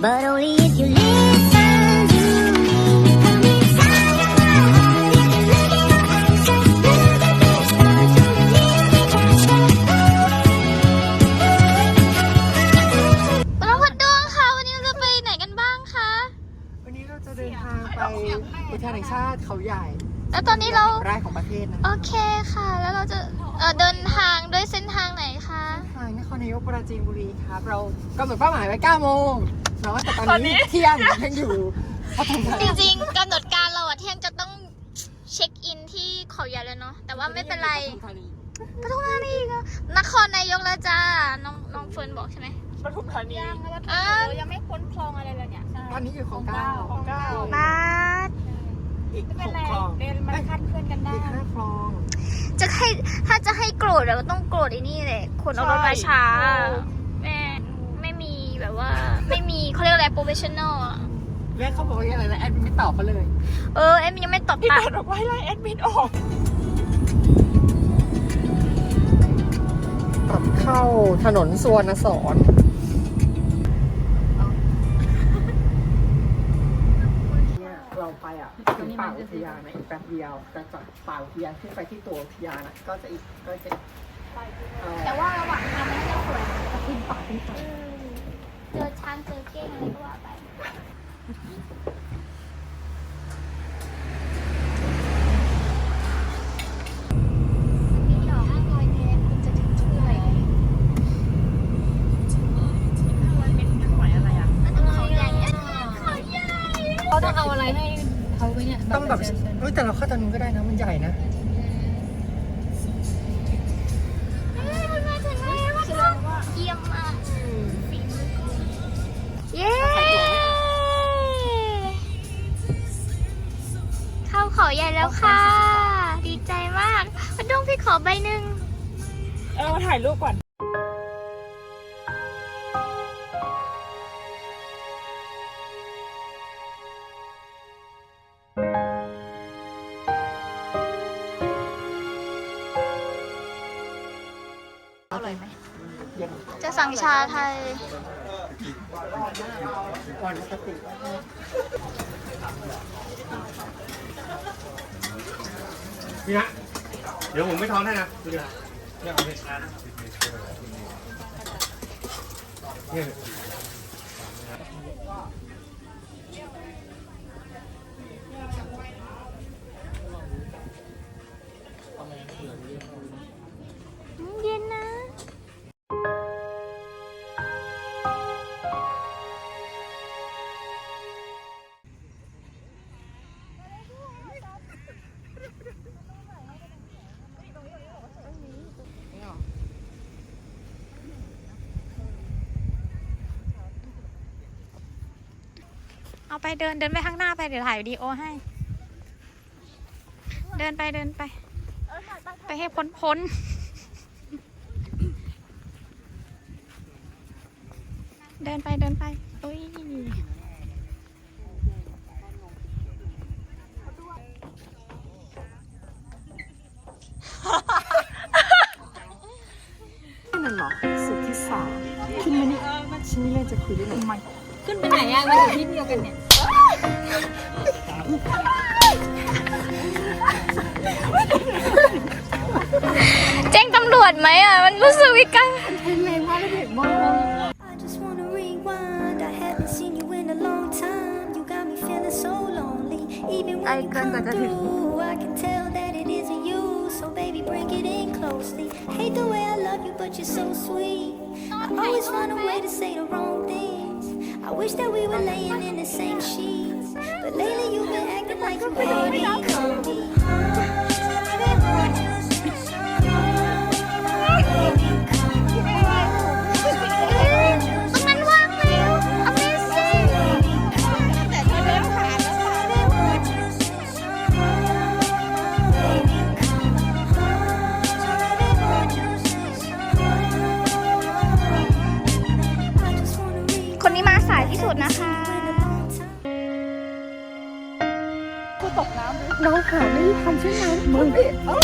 But only if you listen to me. Come inside your mind. If you look in your eyes, just look at this. Start to believe we can stay. น้องพัดดวงค่ะวันนี้เราจะไปไหนกันบ้างคะ วันนี้เราจะเดินทางไปอุทยานแห่งชาติเขาใหญ่แล้วตอนนี้เรา แรกของประเทศนะโอเคค่ะ แล้วเราจะเอ่อเดินทางด้วยเส้นทางไหนคะ ทางนครนายกปราจีนบุรีครับ เรากำหนดเป้าหมายไว้9โมง เนาะแต่ตอนนี้เที่ยงยังอยู่ปทุมธาจนีริงๆกำหนดการเราอะเที่ยงจะต้องเช็คอินที่เขาใหญ่แล้วเนาะแต่ว่าไม่เป็นไรปทุมธานีก็นครนายกแล้วจ้าน้องน้องเฟิร์นบอกใช่ไหมปทุมธานีอ่าเรายังไม่พ้นคลองอะไรเลยเนี่ยตอนนี้อยู่ของเก้าของเก้าบาสอีกไม่หเป็นกไรคลองเดินมันคาดเคลื่อนกันได้อีกห้าคลองจะให้ถ้าจะให้โกรธเราก็ต้องโกรธไอ้นี่แหละคนเอารถมาช้า แม่ไม่มีแบบว่า ไม่มีเขาเรียกอะไรโปรเฟชชั่นอลแล้วเขาบอกว่าอะไรนะแอดมินไม่ตอบเขาเลย เออเอ็มยังไม่ตอบพี่ตัแพดทบอกว่าให้ไล่แอดมินออกตัดเข้าถนนสวนสอนเนี่ยเราไปอะถึงป่าอุทยานนะอีกแป๊บเดียวแต่จากป่าอุทยานขึ้นไปที่ตัวอุทยานอะก็จะอีกก็จะเอ่อแต่ว่าระหว่างทางมันก็สวยขึ้นป่าขึ้นไป เจอช้างเจอเก้งอะไรก็ว่าไปมีดอกห้าร้อยเมตรคุณจะถึงช่วยมันต้องเขาใหญ่เขาใหญ่เขาต้องเอาอะไรให้เขาไปเนี่ยต้องแบบเฮ้ยแต่เราเข้าตอนนู้นก็ได้นะมันใหญ่นะ แล้วค่ะ ดีใจมากมาดงพี่ขอใบหนึ่งเออมาถ่ายรูปก่อน อร่อยไหมเย็นจะสั่งชาไทยอ่อนสติ นี่นะ เดี๋ยวผมไม่ทอนให้นะดูดิเนี่ยเอาไปเนี่ย เอาไปเดินเดินไปข้างหน้าไปเดี๋ยวถ่ายวิดีโอให้ เดินไปเดินไป ไปให้พ้นพ้นเดินไปเดินไปอุ้ยนั่นหรอสุดที่สามขึ้นมานี่ฉันไม่เล่นจะคุยด้วยทำไม ขึ้นไปไหนอะมาอยู่ที่เดียวกันเนี่ยแจ้งตำรวจไหมอะ มันรู้สึกวิการ I just wanna rewind. I haven't seen you in a long time. You got me feeling so lonely. Even when you come through, I can tell that it isn't you. So baby, bring it in closely. Hate the way I love you, but you're so sweet. I always find a way to say the wrong things. I wish that we were laying in the same sheets. But lately you've been acting like baby. Come be ที่สุดนะคะน้องขาไม่ได้ทำใช่ไหมมึงเอ๋อ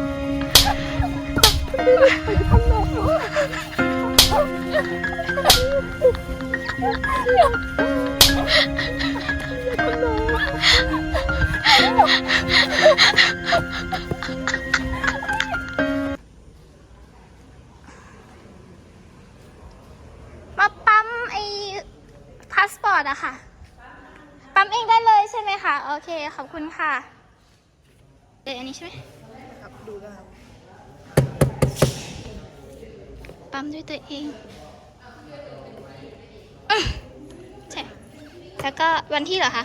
ม อร์ตอะค่ะ ปั๊มเองได้เลยใช่ไหมคะโอเคขอบคุณค่ะเดี๋ยวอันนี้ใช่ไหมครับดูแล้วครับปั๊มด้วยตัวเองอื้อใช่แล้วก็วันที่เหรอคะ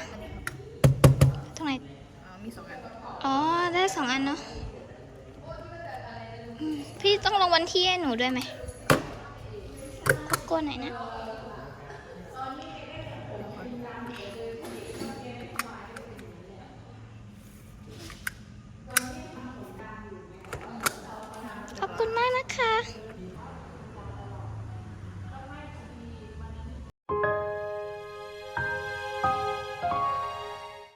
ตรงไหนมีสองอันอ๋อได้สองอันเนาะอืมพี่ต้องลงวันที่ให้หนูด้วยไหมรบกวนหน่อยนะ คุณมากนะคะ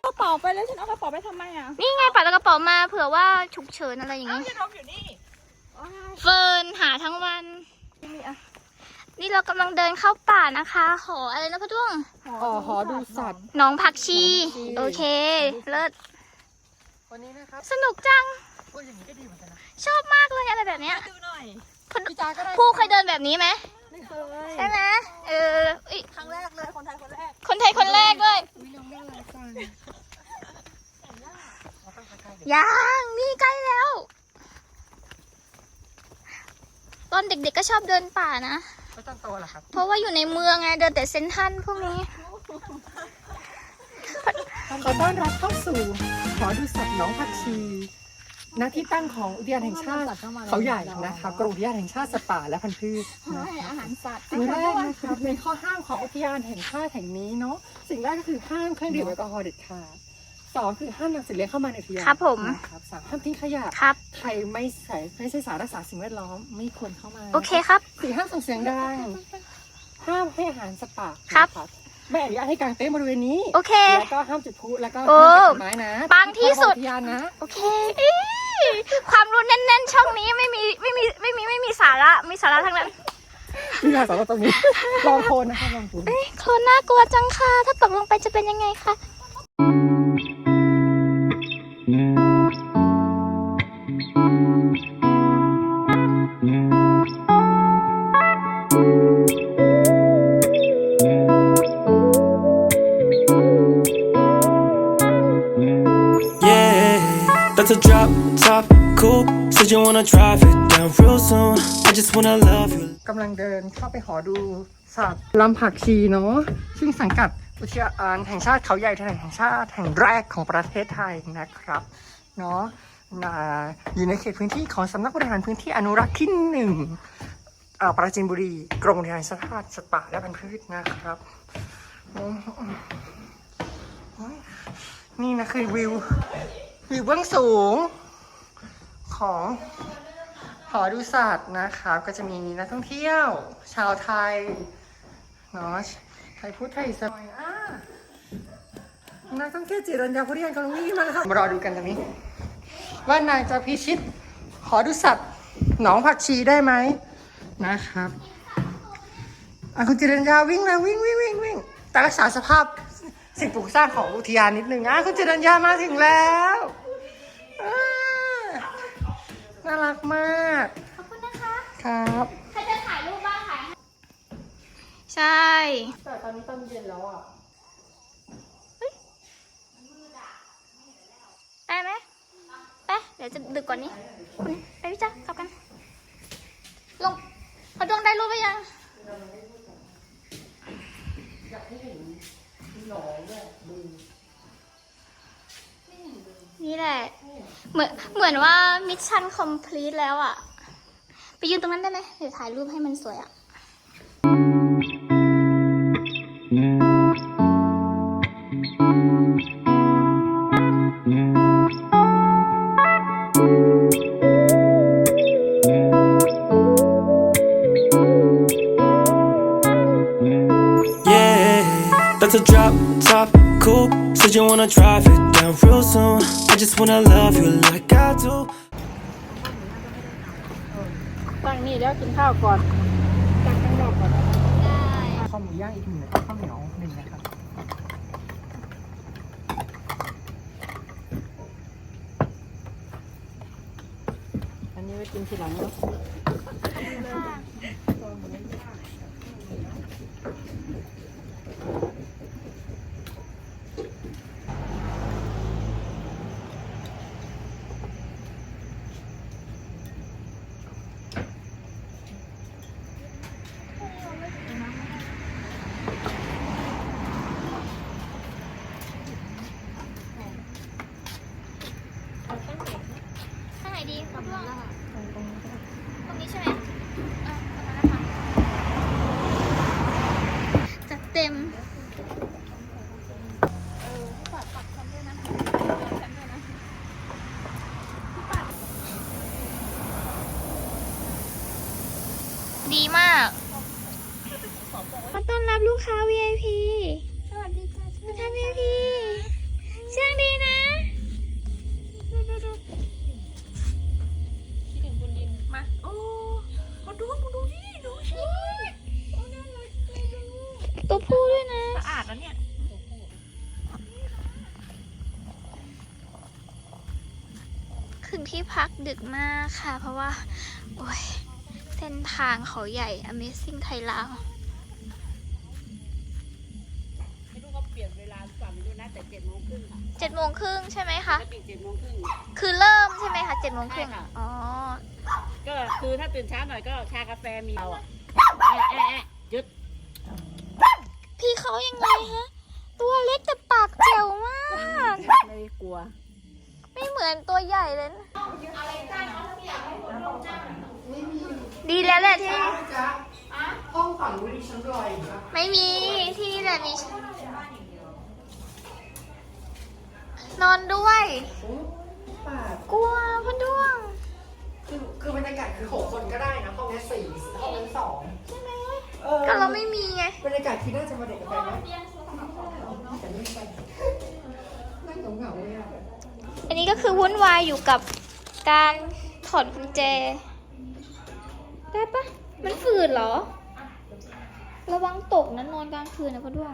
กระเป๋าไปแล้วฉันเอากระเป๋าไปทำไมอะนี่ไงปัดกระเป๋ามาเผื่อว่าฉุกเฉินอะไรอย่างเอ้างี้ จะน้องอยู่นี่เฟิร์นหาทั้งวันนี่เรากำลังเดินเข้าป่านะคะ หออะไรนะพ่อด้วงอ๋อหอดูสัตว์ หน้องผักชีหนองผักชีโอเค เลิศวันนี้นะครับ สนุกจัง ก็อย่างนี้ก็ดีเหมือนกันนะชอบมากเลยอะไรแบบเนี้ยดูหน่อยพี่จาก็ได้ผู้เคยเดินแบบนี้ไหมไม่เคยใช่ไหมเออเอ้ยครั้งแรกเลยคนไทยคนแรกคนไทยคนแรกด้วยวิลงได้อะไรจังเราต้องใกล้ๆเดี๋ยวยังนี่ใกล้แล้ว ตอนเด็กๆก็ชอบเดินป่านะไม่ต้องโตหรอครับเพราะว่าอยู่ในเมืองไงเดินแต่เซนทรันพวกนี้ขอต้อนรับเข้าสู่หอดูสัตว์หนองผักชี ณที่ตั้งของอุทยานแห่งชาติเขาใหญ่นะคะกรมอุทยานแห่งชาติสัตว์ป่าและพันธุ์พืชนะคะอาหารสัตว์สิ่งแรกนะครับในข้อห้ามของอุทยานแห่งชาติแห่งนี้เนาะสิ่งแรกก็คือห้ามเครื่องดื่มแอลกอฮอล์เด็ดขาดสองคือห้ามนำสิ่งเลี้ยงเข้ามาในอุทยานครับผมนะครับสามห้ามทิ้งขยะครับใครไม่ใส่ไม่ใช่สารรักษาสิ่งแวดล้อมไม่ควรเข้ามาโอเคครับสี่ห้ามส่งเสียงดังห้ามให้อาหารสัตว์ป่าครับนะไม่อนุญาตให้กางเต็นท์บริเวณนี้ โอเค แล้วก็ห้ามจุดพลุแล้วก็โอ้ห้ามตัดไม้นะปังที่สุดอุทยานนะ โอเคอี้ ความรู้แน่นๆ ช่องนี้ไม่มีไม่มีไม่มีไม่มีสาระมีสาระทั้งนั้นนี่ค่ะสำหรับตรงนี้ลองโคนนะคะลองโคนเอ้ยโคลนน่ากลัวจังค่ะ ถ้าตกลงไปจะเป็นยังไงคะ you wanna drive it down real soon. I just wanna love you. กำลังเดินเข้าไปหอดูสัตว์ลำผักชีเนาะซึ่งสังกัดอุทยานแห่งชาติเขาใหญ่ทแห่งชาติแห่งแรกของประเทศไทยนะครับเนาะอยู่ในเขตพื้นที่ของสำนักบริหารพื้นที่อนุรักษ์ที่หนึ่งอ่าปราจีนบุรีกรมอุทยานชาติสัตว์ป่าและพันธุ์พืชนะครับนี่นะคือวิววิวเบื้องสูง ของหอดูสัตว์นะครับก็จะมีนักท่องเที่ยว ชาวไทยเนาะไทยพุทธไทยอิสลามอ่านักท่องเที่ยวจิรัญญาพุทธิยันกำลังวิ่งมาแล้วครับมารอดูกันตรงนี้ ว่านางจะพิชิตหอดูสัตว์หนองผักชีได้ไหมนะครับอะคุณจิรัญญาวิ่งเลยวิ่งวิ่งวิ่งวิ่งแต่รักษาสภาพสิ่งปลูกสร้างของอุทยานนิดนึงอะคุณจิรัญญามาถึงแล้วอ่า น่ารักมาก ขอบคุณนะคะ ครับ ใครจะถ่ายรูปบ้างถ่ายให้ใช่ แต่ตอนนี้ตอนเย็นแล้วอะได้ไหมไป เดี๋ยวจะดึกกว่านี้คุณไปพี่จ๊ะกลับกัน ลงพอดวงได้รูปไปยังนี่ นี่แหละ เหมือนเหมือนว่ามิชชั่นคอมพลีทแล้วอะไปยืนตรงนั้นได้ไหมเดี๋ยวถ่ายรูปให้มันสวยอะ ตั้งนี่แล้วกินข้าวก่อนจากทางย่างอีกหนึ่งแล้วก็ข้าวเหนียวหนึ่งนะครับอันนี้ไว้กินทีหลังเนาะ ข้างไหนดีครับล่วงตรงนี้ใช่ไหมอะตรงนั้นนะคะจัดเต็ม ดีมาก มาต้อนรับลูกค้า VIP สวัสดีจ้าลูกค้า VIP เชื่องดีนะ มาโอ้มาดูมาดูนี่ดูสิ ตัวผู้ด้วยนะ สะอาดนะเนี่ย ถึงที่ พักดึกมากค่ะ เพราะว่า โอ้ย เส้นทางเขาใหญ่ Amazing ไทยลาวไม่รู้เขาเปลี่ยนเวลาหรือเปล่าไม่รู้นะแต่เจ็ดโมงครึ่งค่ะเจ็ดโมงครึ่งใช่ไหมคะถ้าปิดเจ็ดโมงครึ่ง คือเริ่มใช่ไหมคะเจ็ดโมงครึ่งใช่ค่ะ อ๋อ ก็คือถ้าตื่นเช้าหน่อยก็ชากาแฟมีเราอะแอะแอะแอะหยุดพี่เขายังไงฮะ ตัวเล็กแต่ปากเจ๋วมาก ไม่กลัว ไม่เหมือนตัวใหญ่เลยนะดีแล้วแหละที่จ๊ะห้องฝั่งนู้นดิฉันรอยครับไม่มีที่นี่แหละมีนอนด้วยป่ากลัวพ่อด้วง คือคือบรรยากาศคือหกคนก็ได้นะห้องนี้สี่ห้องนั้นสองใช่ไหมเออก็เราไม่มีไง บรรยากาศที่น่าจะมาเด็กกันไปไหมแต่ไม่ไปนั่งเหงาๆเลยอะ อันนี้ก็คือวุ่นวายอยู่กับการถอดกุญแจ ได้ปะมันฝืดเหรอ ระวังตกนะนอนกลางคืนนะพ่อด้วง